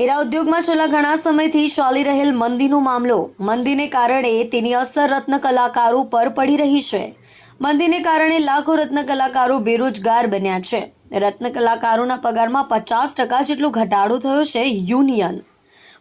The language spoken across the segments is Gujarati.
હીરા ઉદ્યોગમાં છેલ્લા ઘણા સમયથી ચાલી રહેલ મંદીનો મામલો. મંદીને કારણે તેની અસર રત્ન કલાકારો પર પડી રહી છે. મંદીને કારણે લાખો રત્ન કલાકારો બેરોજગાર બન્યા છે. રત્ન કલાકારોના પગારમાં પચાસ ટકા જેટલો ઘટાડો થયો છે યુનિયન.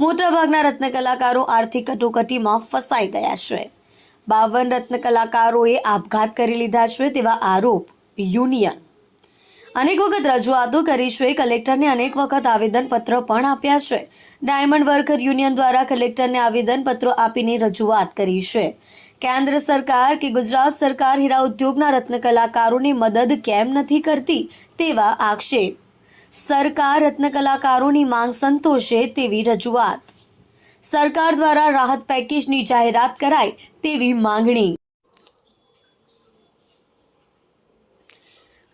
મોટાભાગના રત્ન કલાકારો આર્થિક કટોકટીમાં ફસાઈ ગયા છે. બાવન રત્ન કલાકારોએ આપઘાત કરી લીધા છે તેવા આરોપ યુનિયન. અનેક વખત રજૂઆતો કરી છે. કલેક્ટરને અનેક વખત આવેદનપત્ર પણ આપ્યા છે. ડાયમંડ વર્કર યુનિયન દ્વારા કલેક્ટરને આવેદનપત્રો આપીને રજૂઆત કરી છે. કેન્દ્ર સરકાર કે ગુજરાત સરકાર હીરા ઉદ્યોગના રત્ન કલાકારોની મદદ કેમ નથી કરતી તેવા આક્ષેપ. સરકાર રત્ન કલાકારોની માંગ સંતોષે તેવી રજૂઆત. સરકાર દ્વારા રાહત પેકેજની જાહેરાત કરાય તેવી માંગણી.